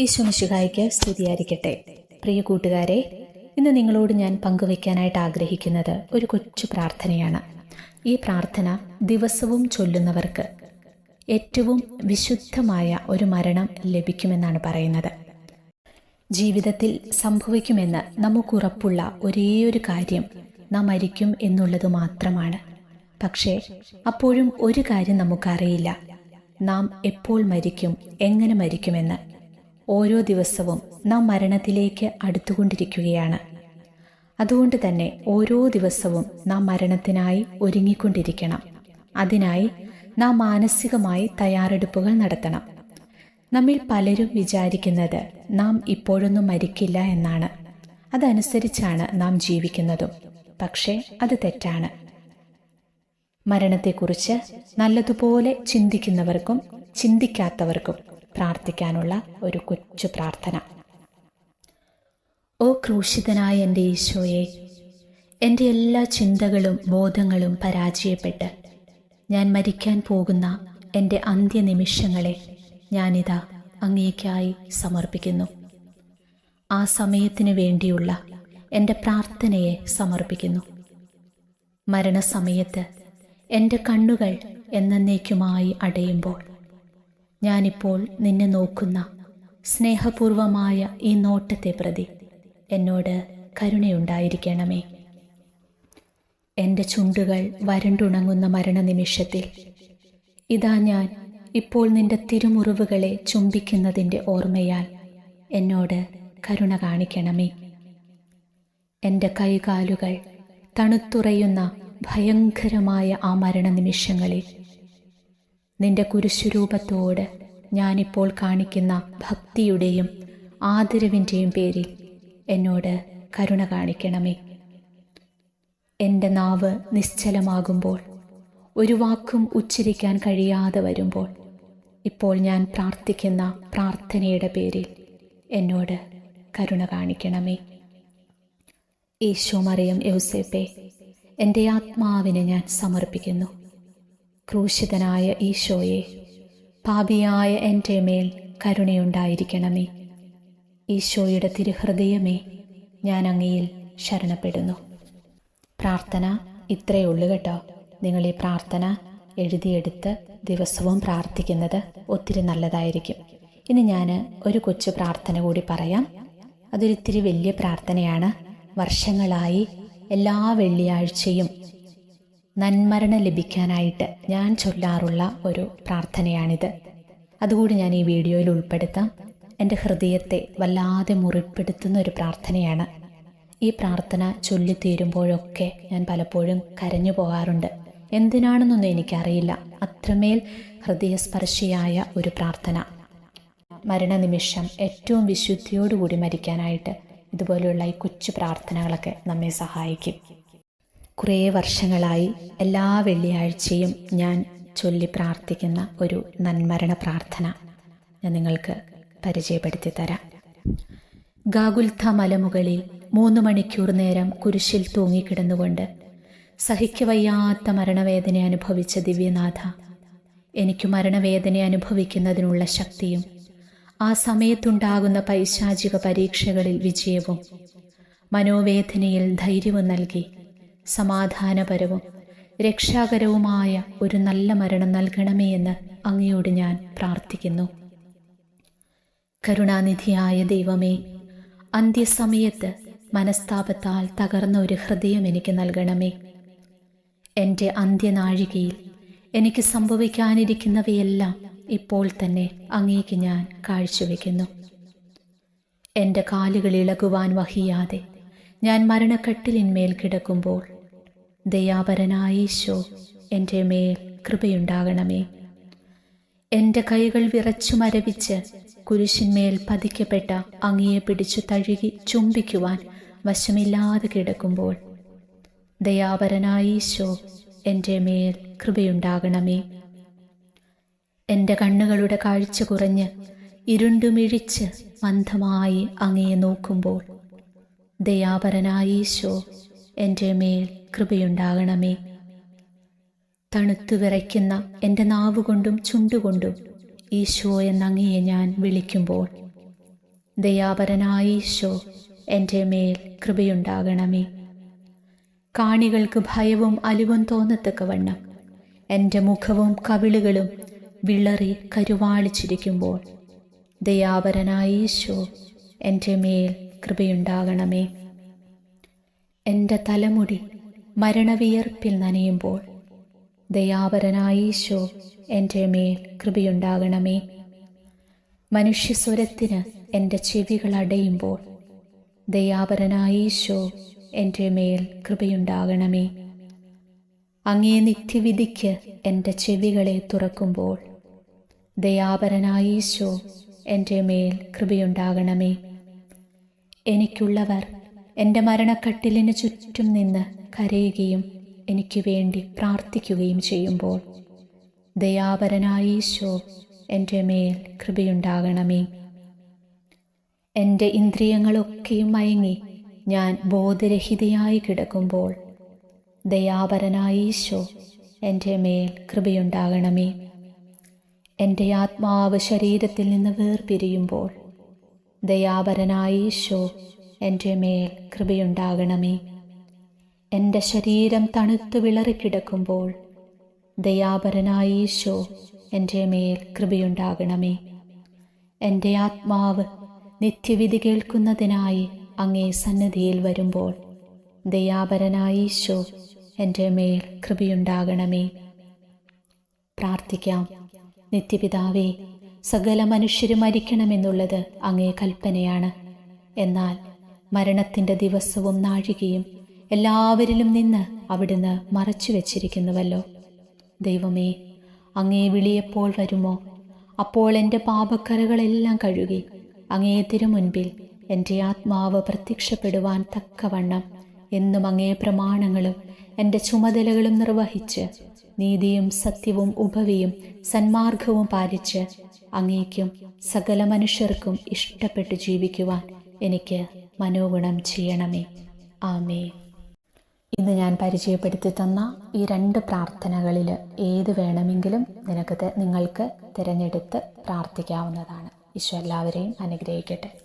ഈശ്വമിശുഹായിക്ക് സ്തുതിയായിരിക്കട്ടെ. പ്രിയ കൂട്ടുകാരെ ഇന്ന് നിങ്ങളോട് ഞാൻ പങ്കുവയ്ക്കാനായിട്ട് ആഗ്രഹിക്കുന്നത് ഒരു കൊച്ചു പ്രാർത്ഥനയാണ്. ഈ പ്രാർത്ഥന ദിവസവും ചൊല്ലുന്നവർക്ക് ഏറ്റവും വിശുദ്ധമായ ഒരു മരണം ലഭിക്കുമെന്നാണ് പറയുന്നത്. ജീവിതത്തിൽ സംഭവിക്കുമെന്ന് നമുക്കുറപ്പുള്ള ഒരേയൊരു കാര്യം നാം മരിക്കും എന്നുള്ളത് മാത്രമാണ്. പക്ഷേ അപ്പോഴും ഒരു കാര്യം നമുക്കറിയില്ല. നാം എപ്പോൾ മരിക്കും എങ്ങനെ മരിക്കുമെന്ന്. ഓരോ ദിവസവും നാം മരണത്തിലേക്ക് അടുത്തുകൊണ്ടിരിക്കുകയാണ്. അതുകൊണ്ട് തന്നെ ഓരോ ദിവസവും നാം മരണത്തിനായി ഒരുങ്ങിക്കൊണ്ടിരിക്കണം. അതിനായി നാം മാനസികമായി തയ്യാറെടുപ്പുകൾ നടത്തണം. നമ്മിൽ പലരും വിചാരിക്കുന്നത് നാം ഇപ്പോഴൊന്നും മരിക്കില്ല എന്നാണ്. അതനുസരിച്ചാണ് നാം ജീവിക്കുന്നതും. പക്ഷേ അത് തെറ്റാണ്. മരണത്തെക്കുറിച്ച് നല്ലതുപോലെ ചിന്തിക്കുന്നവർക്കും ചിന്തിക്കാത്തവർക്കും പ്രാർത്ഥിക്കാനുള്ള ഒരു കൊച്ചു പ്രാർത്ഥന. ഓ ക്രൂശിതനായ എന്റെ ഈശോയെ എന്റെ എല്ലാ ചിന്തകളും ബോധങ്ങളും പരാജയപ്പെട്ട് ഞാൻ മരിക്കാൻ പോകുന്ന എന്റെ അന്ത്യനിമിഷങ്ങളെ ഞാനിതാ അങ്ങേക്കായി സമർപ്പിക്കുന്നു. ആ സമയത്തിന് വേണ്ടിയുള്ള എന്റെ പ്രാർത്ഥനയെ സമർപ്പിക്കുന്നു. മരണസമയത്ത് എന്റെ കണ്ണുകൾ എന്നേക്കുമായി അടയുമ്പോൾ ഞാനിപ്പോൾ നിന്നെ നോക്കുന്ന സ്നേഹപൂർവമായ ഈ നോട്ടത്തെ പ്രതി. എന്നോട് കരുണയുണ്ടായിരിക്കണമേ. എന്റെ ചുണ്ടുകൾ വരണ്ടുണങ്ങുന്ന മരണനിമിഷത്തിൽ. ഇതാ ഞാൻ ഇപ്പോൾ നിന്റെ തിരുമുറിവുകളെ ചുംബിക്കുന്നതിന്റെ ഓർമ്മയാൽ എന്നോട് കരുണ കാണിക്കണമേ. എന്റെ കൈകാലുകൾ തണുത്തുറയുന്ന ഭയങ്കരമായ ആ മരണനിമിഷങ്ങളിൽ നിന്റെ കുരിശുരൂപത്തോട് ഞാനിപ്പോൾ കാണിക്കുന്ന ഭക്തിയുടെയും ആദരവിന്റെയും പേരിൽ എന്നോട് കരുണ കാണിക്കണമേ. എന്റെ നാവ് നിശ്ചലമാകുമ്പോൾ ഒരു വാക്കും ഉച്ചരിക്കാൻ കഴിയാതെ വരുമ്പോൾ ഇപ്പോൾ ഞാൻ പ്രാർത്ഥിക്കുന്ന പ്രാർത്ഥനയുടെ പേരിൽ എന്നോട് കരുണ കാണിക്കണമേ. ഈശോ മറിയം യൗസേപ്പെ എന്റെ ആത്മാവിനെ ഞാൻ സമർപ്പിക്കുന്നു. ക്രൂശിതനായ ഈശോയെ പാപിയായ എന്റെ മേൽ കരുണയുണ്ടായിരിക്കണമേ. ഈശോയുടെ തിരുഹൃദയമേ ഞാൻ അങ്ങയിൽ ശരണപ്പെടുന്നു. പ്രാർത്ഥന ഇത്രയേ ഉള്ളൂ കേട്ടോ. നിങ്ങൾ ഈ പ്രാർത്ഥന എഴുതിയെടുത്ത് ദിവസവും പ്രാർത്ഥിക്കുന്നത് ഒത്തിരി നല്ലതായിരിക്കും. ഇനി ഞാൻ ഒരു കൊച്ചു പ്രാർത്ഥന കൂടി പറയാം. അതൊരിത്തിരി വലിയ പ്രാർത്ഥനയാണ്. വർഷങ്ങളായി എല്ലാ വെള്ളിയാഴ്ചയും നന്മരണം ലഭിക്കാനായിട്ട് ഞാൻ ചൊല്ലാറുള്ള ഒരു പ്രാർത്ഥനയാണിത്. അതുകൂടി ഞാൻ ഈ വീഡിയോയിൽ ഉൾപ്പെടുത്താം. എന്റെ ഹൃദയത്തെ വല്ലാതെ മുറിപ്പെടുത്തുന്ന ഒരു പ്രാർത്ഥനയാണ്. ഈ പ്രാർത്ഥന ചൊല്ലിത്തീരുമ്പോഴൊക്കെ ഞാൻ പലപ്പോഴും കരഞ്ഞു പോകാറുണ്ട്. എന്തിനാണെന്നൊന്നും എനിക്കറിയില്ല. അത്രമേൽ ഹൃദയസ്പർശിയായ ഒരു പ്രാർത്ഥന. മരണനിമിഷം ഏറ്റവും വിശുദ്ധിയോടുകൂടി മരിക്കാനായിട്ട് ഇതുപോലെയുള്ള ഈ കൊച്ചു പ്രാർത്ഥനകളൊക്കെ നമ്മെ സഹായിക്കും. കുറേ വർഷങ്ങളായി എല്ലാ വെള്ളിയാഴ്ചയും ഞാൻ ചൊല്ലി പ്രാർത്ഥിക്കുന്ന ഒരു നന്മരണ പ്രാർത്ഥന ഞാൻ നിങ്ങൾക്ക് പരിചയപ്പെടുത്തി തരാം ഗാഗുൽഥ മലമുകളിൽ മൂന്ന് മണിക്കൂർ നേരം കുരിശിൽ തൂങ്ങിക്കിടന്നുകൊണ്ട് സഹിക്കവയ്യാത്ത മരണവേദന അനുഭവിച്ച ദിവ്യനാഥ എനിക്ക് മരണവേദന അനുഭവിക്കുന്നതിനുള്ള ശക്തിയും ആ സമയത്തുണ്ടാകുന്ന പൈശാചിക പരീക്ഷകളിൽ വിജയവും മനോവേദനയിൽ ധൈര്യവും നൽകി സമാധാനപരവും രക്ഷാകരവുമായ ഒരു നല്ല മരണം നൽകണമേ എന്ന് അങ്ങയോട് ഞാൻ പ്രാർത്ഥിക്കുന്നു. കരുണാനിധിയായ ദൈവമേ അന്ത്യസമയത്ത് മനസ്താപത്താൽ തകർന്ന ഒരു ഹൃദയം എനിക്ക് നൽകണമേ. എന്റെ അന്ത്യനാഴികയിൽ എനിക്ക് സംഭവിക്കാനിരിക്കുന്നവയെല്ലാം ഇപ്പോൾ തന്നെ അങ്ങേക്ക് ഞാൻ കാഴ്ചവെക്കുന്നു. എന്റെ കാലുകൾ ഇളകുവാൻ വഹിയാതെ ഞാൻ മരണക്കെട്ടിലിന്മേൽ കിടക്കുമ്പോൾ ദയാപരനായ ഈശോ എന്റെ മേൽ കൃപയുണ്ടാകണമേ. എന്റെ കൈകൾ വിറച്ചു മരവിച്ച് കുരിശിന്മേൽ പതിക്കപ്പെട്ട അങ്ങയെ പിടിച്ചു തഴുകി ചുംബിക്കുവാൻ വശമില്ലാതെ കിടക്കുമ്പോൾ ദയാപരനായ ഈശോ എന്റെ മേൽ കൃപയുണ്ടാകണമേ. എന്റെ കണ്ണുകളുടെ കാഴ്ച കുറഞ്ഞ് ഇരുണ്ടുമിഴിച്ച് മന്ദമായി അങ്ങയെ നോക്കുമ്പോൾ ദയാപരനായ ഈശോ എന്റെ മേൽ കൃപയുണ്ടാകണമേ. തണുത്തു വിറയ്ക്കുന്ന എന്റെ നാവുകൊണ്ടും ചുണ്ടുകൊണ്ടും ഈശോ എന്നങ്ങയെ ഞാൻ വിളിക്കുമ്പോൾ ദയാപരനായ ഈശോ എന്റെ മേൽ കൃപയുണ്ടാകണമേ. കാണികൾക്ക് ഭയവും അലിവും തോന്നത്തക്കവണ്ണം എന്റെ മുഖവും കവിളുകളും വിളറി കരുവാളിച്ചിരിക്കുമ്പോൾ ദയാപരനായ ഈശോ എന്റെ മേൽ കൃപയുണ്ടാകണമേ. എന്റെ തലമുടി മരണവിയർപ്പിൽ നനയുമ്പോൾ. ദയാപരനായ ഈശോ എന്റെ മേൽ കൃപയുണ്ടാകണമേ. മനുഷ്യസ്വരത്തിന് എന്റെ ചെവികൾ അടയുമ്പോൾ. ദയാപരനായ ഈശോ എന്റെ മേൽ കൃപയുണ്ടാകണമേ. അങ്ങേ നിത്യവിധിക്ക് എന്റെ ചെവികളെ തുറക്കുമ്പോൾ. ദയാപരനായ ഈശോ എന്റെ മേൽ കൃപയുണ്ടാകണമേ. എനിക്കുള്ളവർ എന്റെ മരണക്കട്ടിലിന് ചുറ്റും നിന്ന് കരയുകയും എനിക്ക് വേണ്ടി പ്രാർത്ഥിക്കുകയും ചെയ്യുമ്പോൾ ദയാപരനായ ഈശോ എന്റെ മേൽ കൃപയുണ്ടാകണമേ. എന്റെ ഇന്ദ്രിയങ്ങളൊക്കെയും മയങ്ങി ഞാൻ ബോധരഹിതയായി കിടക്കുമ്പോൾ ദയാപരനായ ഈശോ എന്റെ മേൽ കൃപയുണ്ടാകണമേ. എന്റെ ആത്മാവ് ശരീരത്തിൽ നിന്ന് വേർപിരിയുമ്പോൾ ദയാപരനായ ഈശോ എന്റെ മേൽ കൃപയുണ്ടാകണമേ. എന്റെ ശരീരം തണുത്തു വിളറിക്കിടക്കുമ്പോൾ ദയാപരനായ ഈശോ എന്റെ മേൽ കൃപയുണ്ടാകണമേ. എന്റെ ആത്മാവ് നിത്യവിധി കേൾക്കുന്നതിനായി അങ്ങേ സന്നിധിയിൽ വരുമ്പോൾ ദയാപരനായ ഈശോ എന്റെ മേൽ കൃപയുണ്ടാകണമേ. പ്രാർത്ഥിക്കാം. നിത്യപിതാവേ സകല മനുഷ്യരും മരിക്കണമെന്നുള്ളത് അങ്ങേ കൽപ്പനയാണ്. എന്നാൽ മരണത്തിന്റെ ദിവസവും നാഴികയും എല്ലാവരിലും നിന്ന് അവിടുന്ന് മറച്ചു വച്ചിരിക്കുന്നുവല്ലോ ദൈവമേ അങ്ങേ വിളിയപ്പോൾ വരുമോ? അപ്പോൾ എന്റെ പാപക്കരകളെല്ലാം കഴുകി അങ്ങേ തിരുമുൻപിൽ എന്റെ ആത്മാവ് പ്രത്യക്ഷപ്പെടുവാൻ തക്കവണ്ണം എന്നും അങ്ങേ പ്രമാണങ്ങളും എന്റെ ചുമതലകളും നിർവഹിച്ച് നീതിയും സത്യവും ഉപവിയും സന്മാർഗവും പാലിച്ച് അങ്ങേക്കും സകല മനുഷ്യർക്കും ഇഷ്ടപ്പെട്ട് ജീവിക്കുവാൻ എനിക്ക് മനോഗുണം ചെയ്യണമേ. ആമേ ഇന്ന് ഞാൻ പരിചയപ്പെടുത്തി തന്ന ഈ രണ്ട് പ്രാർത്ഥനകളിൽ ഏത് വേണമെങ്കിലും നിനക്ക് നിങ്ങൾക്ക് തിരഞ്ഞെടുത്ത് പ്രാർത്ഥിക്കാവുന്നതാണ്. ഈശോ എല്ലാവരെയും അനുഗ്രഹിക്കട്ടെ.